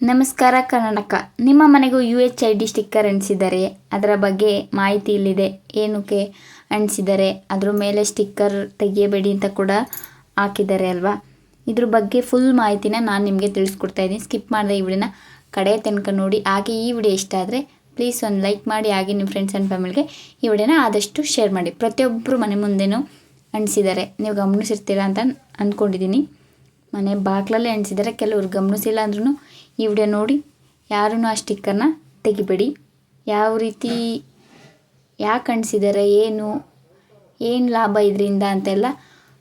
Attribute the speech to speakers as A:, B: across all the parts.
A: ನಮಸ್ಕಾರ ಕನ್ನಡಕ. ನಿಮ್ಮ ಮನೆಗೂ U H I D sticker ಅಂಟಿಸಿದ್ದಾರೆ ಅದರ ಬಗ್ಗೆ ಮಾಹಿತಿ ಇಲ್ಲಿದೆ. ಏನಕ್ಕೆ ಅಂಟಿಸಿದ್ದಾರೆ ಅದ್ರ ಮೇಲೆ ಸ್ಟಿಕ್ಕರ್ ತೆಗೆಯಬೇಡಿ ಅಂತ ಕೂಡ ಹಾಕಿದ್ದಾರೆ ಅಲ್ವಾ? ಇದ್ರ ಬಗ್ಗೆ ಫುಲ್ ಮಾಹಿತಿನ ನಾನು ನಿಮಗೆ ತಿಳಿಸ್ಕೊಡ್ತಾ ಇದ್ದೀನಿ. ಸ್ಕಿಪ್ ಮಾಡಿದೆ ಈ ವಿಡಿಯೋನ ಕಡೆ ತನಕ ನೋಡಿ. ಹಾಗೆ ಈ ವಿಡಿಯೋ ಇಷ್ಟ ಆದರೆ ಪ್ಲೀಸ್ ಒಂದು ಲೈಕ್ ಮಾಡಿ. ಹಾಗೆ ನಿಮ್ಮ ಫ್ರೆಂಡ್ಸ್ ಆ್ಯಂಡ್ ಫ್ಯಾಮಿಲಿಗೆ ಈ ವಿಡಿಯೋನ ಆದಷ್ಟು ಶೇರ್ ಮಾಡಿ. ಪ್ರತಿಯೊಬ್ಬರು ಮನೆ ಮುಂದೆನೂ ಅಂಟಿಸಿದ್ದಾರೆ ನೀವು ಗಮನಿಸಿರ್ತೀರ ಅಂತ ಅಂದ್ಕೊಂಡಿದ್ದೀನಿ. ಮನೆ ಬಾಗಿಲಲ್ಲೇ ಅಂಟಿಸಿದ್ದಾರೆ ಕೆಲವ್ರು ಗಮನಿಸಿಲ್ಲ ಅಂದ್ರೂ ಈ ವಿಡಿಯೋ ನೋಡಿ ಯಾರೂ ಆ ಸ್ಟಿಕ್ಕರ್ನ ತೆಗಿಬೇಡಿ. ಯಾವ ರೀತಿ, ಯಾಕೆ ಅಂಟಿಸಿದ್ದಾರೆ ಏನು ಏನು ಲಾಭ ಇದರಿಂದ ಅಂತೆಲ್ಲ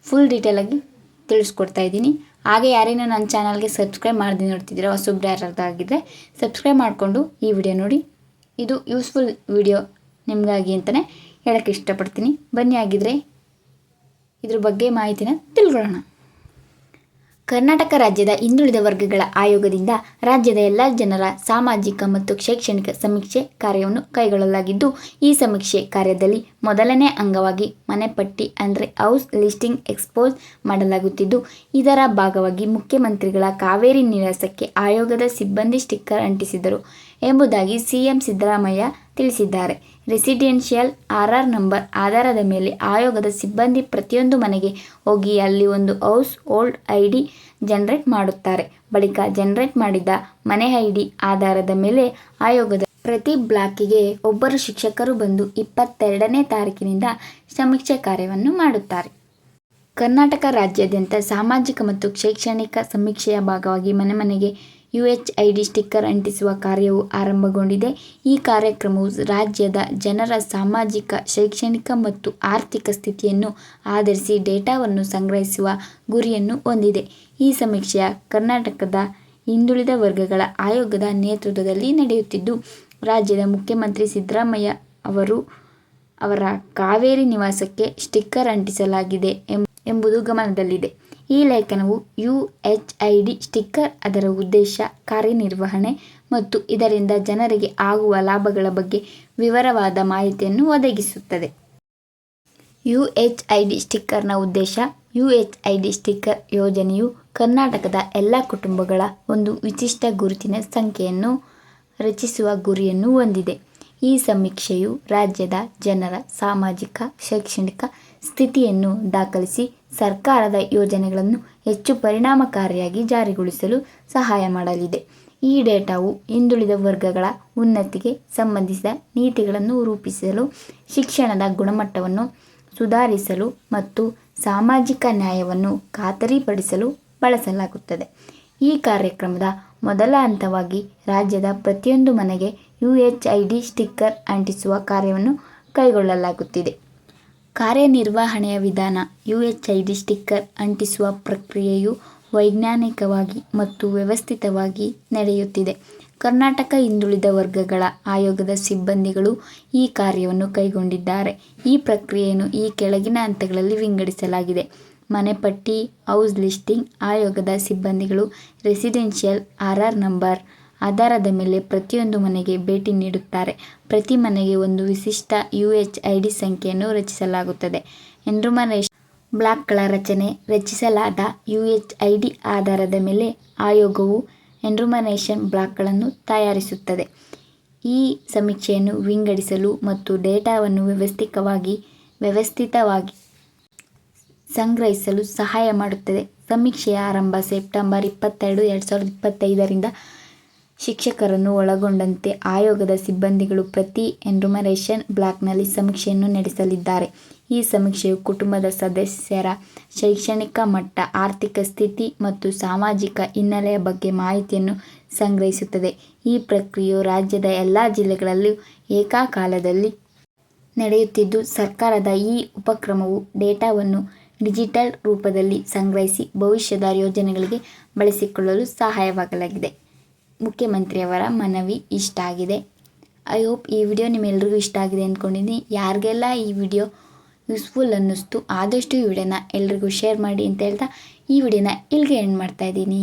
A: ಫುಲ್ ಡೀಟೇಲಾಗಿ ತಿಳಿಸ್ಕೊಡ್ತಾ ಇದ್ದೀನಿ. ಹಾಗೆ ಯಾರೇನೋ ನನ್ನ ಚಾನಲ್ಗೆ ಸಬ್ಸ್ಕ್ರೈಬ್ ಮಾಡಿದೆ ನೋಡ್ತಿದ್ದೀರಾ, ಹೊಸಬ್ರು ಯಾರಾಗಿದ್ದರೆ ಸಬ್ಸ್ಕ್ರೈಬ್ ಮಾಡಿಕೊಂಡು ಈ ವಿಡಿಯೋ ನೋಡಿ. ಇದು ಯೂಸ್ಫುಲ್ ವಿಡಿಯೋ ನಿಮಗಾಗಿ ಅಂತಲೇ ಹೇಳೋಕ್ಕೆ ಇಷ್ಟಪಡ್ತೀನಿ. ಬನ್ನಿ ಆಗಿದ್ರೆ ಇದ್ರ ಬಗ್ಗೆ ಮಾಹಿತಿನ ತಿಳ್ಕೊಳ್ಳೋಣ. ಕರ್ನಾಟಕ ರಾಜ್ಯದ ಹಿಂದುಳಿದ ವರ್ಗಗಳ ಆಯೋಗದಿಂದ ರಾಜ್ಯದ ಎಲ್ಲ ಜನರ ಸಾಮಾಜಿಕ ಮತ್ತು ಶೈಕ್ಷಣಿಕ ಸಮೀಕ್ಷೆ ಕಾರ್ಯವನ್ನು ಕೈಗೊಳ್ಳಲಾಗಿದ್ದು, ಈ ಸಮೀಕ್ಷೆ ಕಾರ್ಯದಲ್ಲಿ ಮೊದಲನೇ ಅಂಗವಾಗಿ ಮನೆಪಟ್ಟಿ ಅಂದರೆ ಹೌಸ್ ಲಿಸ್ಟಿಂಗ್ ಎಕ್ಸ್ಪೋಸ್ ಮಾಡಲಾಗುತ್ತಿದ್ದು, ಇದರ ಭಾಗವಾಗಿ ಮುಖ್ಯಮಂತ್ರಿಗಳ ಕಾವೇರಿ ನಿವಾಸಕ್ಕೆ ಆಯೋಗದ ಸಿಬ್ಬಂದಿ ಸ್ಟಿಕ್ಕರ್ ಅಂಟಿಸಿದರು ಎಂಬುದಾಗಿ ಸಿಎಂ ಸಿದ್ದರಾಮಯ್ಯ ತಿಳಿಸಿದ್ದಾರೆ. ರೆಸಿಡೆನ್ಷಿಯಲ್ ಆರ್ ಆರ್ ನಂಬರ್ ಆಧಾರದ ಮೇಲೆ ಆಯೋಗದ ಸಿಬ್ಬಂದಿ ಪ್ರತಿಯೊಂದು ಮನೆಗೆ ಹೋಗಿ ಅಲ್ಲಿ ಒಂದು household I D generate ಮಾಡುತ್ತಾರೆ. ಬಳಿಕ ಜನರೇಟ್ ಮಾಡಿದ ಮನೆ ಐ ಡಿ ಆಧಾರದ ಮೇಲೆ ಆಯೋಗದ ಪ್ರತಿ ಬ್ಲಾಕಿಗೆ ಒಬ್ಬರು ಶಿಕ್ಷಕರು ಬಂದು ಇಪ್ಪತ್ತೆರಡನೇ ತಾರೀಕಿನಿಂದ ಸಮೀಕ್ಷೆ ಕಾರ್ಯವನ್ನು ಮಾಡುತ್ತಾರೆ. ಕರ್ನಾಟಕ ರಾಜ್ಯಾದ್ಯಂತ ಸಾಮಾಜಿಕ ಮತ್ತು ಶೈಕ್ಷಣಿಕ ಸಮೀಕ್ಷೆಯ ಭಾಗವಾಗಿ ಮನೆ ಮನೆಗೆ U H I D sticker ಅಂಟಿಸುವ ಕಾರ್ಯವು ಆರಂಭಗೊಂಡಿದೆ. ಈ ಕಾರ್ಯಕ್ರಮವು ರಾಜ್ಯದ ಜನರ ಸಾಮಾಜಿಕ, ಶೈಕ್ಷಣಿಕ ಮತ್ತು ಆರ್ಥಿಕ ಸ್ಥಿತಿಯನ್ನು ಆಧರಿಸಿ ಡೇಟಾವನ್ನು ಸಂಗ್ರಹಿಸುವ ಗುರಿಯನ್ನು ಹೊಂದಿದೆ. ಈ ಸಮೀಕ್ಷೆಯ ಕರ್ನಾಟಕದ ಹಿಂದುಳಿದ ವರ್ಗಗಳ ಆಯೋಗದ ನೇತೃತ್ವದಲ್ಲಿ ನಡೆಯುತ್ತಿದ್ದು, ರಾಜ್ಯದ ಮುಖ್ಯಮಂತ್ರಿ ಸಿದ್ದರಾಮಯ್ಯ ಅವರು ಅವರ ಕಾವೇರಿ ನಿವಾಸಕ್ಕೆ ಸ್ಟಿಕ್ಕರ್ ಅಂಟಿಸಲಾಗಿದೆ ಎಂಬುದು ಗಮನದಲ್ಲಿದೆ. ಈ ಲೇಖನವು U H I D sticker ಅದರ ಉದ್ದೇಶ, ಕಾರ್ಯನಿರ್ವಹಣೆ ಮತ್ತು ಇದರಿಂದ ಜನರಿಗೆ ಆಗುವ ಲಾಭಗಳ ಬಗ್ಗೆ ವಿವರವಾದ ಮಾಹಿತಿಯನ್ನು ಒದಗಿಸುತ್ತದೆ. ಯು ಎಚ್ ಐ ಡಿ ಸ್ಟಿಕ್ಕರ್ನ ಉದ್ದೇಶ, U H I D sticker ಯೋಜನೆಯು ಕರ್ನಾಟಕದ ಎಲ್ಲ ಕುಟುಂಬಗಳ ಒಂದು ವಿಶಿಷ್ಟ ಗುರುತಿನ ಸಂಖ್ಯೆಯನ್ನು ರಚಿಸುವ ಗುರಿಯನ್ನು ಹೊಂದಿದೆ. ಈ ಸಮೀಕ್ಷೆಯು ರಾಜ್ಯದ ಜನರ ಸಾಮಾಜಿಕ, ಶೈಕ್ಷಣಿಕ ಸ್ಥಿತಿಯನ್ನು ದಾಖಲಿಸಿ ಸರ್ಕಾರದ ಯೋಜನೆಗಳನ್ನು ಹೆಚ್ಚು ಪರಿಣಾಮಕಾರಿಯಾಗಿ ಜಾರಿಗೊಳಿಸಲು ಸಹಾಯ ಮಾಡಲಿದೆ. ಈ ಡೇಟಾವು ಹಿಂದುಳಿದ ವರ್ಗಗಳ ಉನ್ನತಿಗೆ ಸಂಬಂಧಿಸಿದ ನೀತಿಗಳನ್ನು ರೂಪಿಸಲು, ಶಿಕ್ಷಣದ ಗುಣಮಟ್ಟವನ್ನು ಸುಧಾರಿಸಲು ಮತ್ತು ಸಾಮಾಜಿಕ ನ್ಯಾಯವನ್ನು ಖಾತರಿಪಡಿಸಲು ಬಳಸಲಾಗುತ್ತದೆ. ಈ ಕಾರ್ಯಕ್ರಮದ ಮೊದಲ ಹಂತವಾಗಿ ರಾಜ್ಯದ ಪ್ರತಿಯೊಂದು ಮನೆಗೆ U H I D sticker ಅಂಟಿಸುವ ಕಾರ್ಯವನ್ನು ಕೈಗೊಳ್ಳಲಾಗುತ್ತಿದೆ. ಕಾರ್ಯನಿರ್ವಹಣೆಯ ವಿಧಾನ. U H I D sticker ಅಂಟಿಸುವ ಪ್ರಕ್ರಿಯೆಯು ವೈಜ್ಞಾನಿಕವಾಗಿ ಮತ್ತು ವ್ಯವಸ್ಥಿತವಾಗಿ ನಡೆಯುತ್ತಿದೆ. ಕರ್ನಾಟಕ ಹಿಂದುಳಿದ ವರ್ಗಗಳ ಆಯೋಗದ ಸಿಬ್ಬಂದಿಗಳು ಈ ಕಾರ್ಯವನ್ನು ಕೈಗೊಂಡಿದ್ದಾರೆ. ಈ ಪ್ರಕ್ರಿಯೆಯನ್ನು ಈ ಕೆಳಗಿನ ಹಂತಗಳಲ್ಲಿ ವಿಂಗಡಿಸಲಾಗಿದೆ. ಮನೆಪಟ್ಟಿ, ಹೌಸ್ ಲಿಸ್ಟಿಂಗ್ ಆಯೋಗದ ಸಿಬ್ಬಂದಿಗಳು ರೆಸಿಡೆನ್ಷಿಯಲ್ ಆರ್ ಆರ್ ನಂಬರ್ ಆಧಾರದ ಮೇಲೆ ಪ್ರತಿಯೊಂದು ಮನೆಗೆ ಭೇಟಿ ನೀಡುತ್ತಾರೆ. ಪ್ರತಿ ಮನೆಗೆ ಒಂದು ವಿಶಿಷ್ಟ ಯು ಎಚ್ ಐ ಡಿ ಸಂಖ್ಯೆಯನ್ನು ರಚಿಸಲಾಗುತ್ತದೆ. ಎನ್ರುಮರೇಷನ್ ಬ್ಲಾಕ್ಗಳ ರಚನೆ, ರಚಿಸಲಾದ ಯು ಎಚ್ ಐ ಡಿ ಆಧಾರದ ಮೇಲೆ ಆಯೋಗವು ಎನ್ರುಮನೇಷನ್ ಬ್ಲಾಕ್ಗಳನ್ನು ತಯಾರಿಸುತ್ತದೆ. ಈ ಸಮೀಕ್ಷೆಯನ್ನು ವಿಂಗಡಿಸಲು ಮತ್ತು ಡೇಟಾವನ್ನು ವ್ಯವಸ್ಥಿತವಾಗಿ ವ್ಯವಸ್ಥಿತವಾಗಿ ಸಂಗ್ರಹಿಸಲು ಸಹಾಯ ಮಾಡುತ್ತದೆ. ಸಮೀಕ್ಷೆಯ ಆರಂಭ ಸೆಪ್ಟೆಂಬರ್ ಇಪ್ಪತ್ತೆರಡು, ಎರಡು ಸಾವಿರದ ಇಪ್ಪತ್ತೈದರಿಂದ ಶಿಕ್ಷಕರನ್ನು ಒಳಗೊಂಡಂತೆ ಆಯೋಗದ ಸಿಬ್ಬಂದಿಗಳು ಪ್ರತಿ ಎನ್ರುಮರೇಷನ್ ಬ್ಲಾಕ್ನಲ್ಲಿ ಸಮೀಕ್ಷೆಯನ್ನು ನಡೆಸಲಿದ್ದಾರೆ. ಈ ಸಮೀಕ್ಷೆಯು ಕುಟುಂಬದ ಸದಸ್ಯರ ಶೈಕ್ಷಣಿಕ ಮಟ್ಟ, ಆರ್ಥಿಕ ಸ್ಥಿತಿ ಮತ್ತು ಸಾಮಾಜಿಕ ಹಿನ್ನೆಲೆಯ ಬಗ್ಗೆ ಮಾಹಿತಿಯನ್ನು ಸಂಗ್ರಹಿಸುತ್ತದೆ. ಈ ಪ್ರಕ್ರಿಯೆಯು ರಾಜ್ಯದ ಎಲ್ಲ ಜಿಲ್ಲೆಗಳಲ್ಲೂ ಏಕಕಾಲದಲ್ಲಿ ನಡೆಯುತ್ತಿದ್ದು, ಸರ್ಕಾರದ ಈ ಉಪಕ್ರಮವು ಡೇಟಾವನ್ನು ಡಿಜಿಟಲ್ ರೂಪದಲ್ಲಿ ಸಂಗ್ರಹಿಸಿ ಭವಿಷ್ಯದ ಯೋಜನೆಗಳಿಗೆ ಬಳಸಿಕೊಳ್ಳಲು ಸಹಾಯವಾಗಲಾಗಿದೆ ಮುಖ್ಯಮಂತ್ರಿಯವರ ಮನವಿ ಇಷ್ಟ ಆಗಿದೆ. ಐ ಹೋಪ್ ಈ ವಿಡಿಯೋ ನಿಮ್ಮೆಲ್ಲರಿಗೂ ಇಷ್ಟ ಆಗಿದೆ ಅಂದ್ಕೊಂಡಿದ್ದೀನಿ. ಯಾರಿಗೆಲ್ಲ ಈ ವಿಡಿಯೋ ಯೂಸ್ಫುಲ್ ಅನ್ನಿಸ್ತು ಆದಷ್ಟು ಈ ವಿಡಿಯೋನ ಎಲ್ರಿಗೂ ಶೇರ್ ಮಾಡಿ ಅಂತ ಹೇಳ್ತಾ ಈ ವಿಡಿಯೋನ ಇಲ್ಲಿಗೆ ಎಂಡ್ ಮಾಡ್ತಾಯಿದ್ದೀನಿ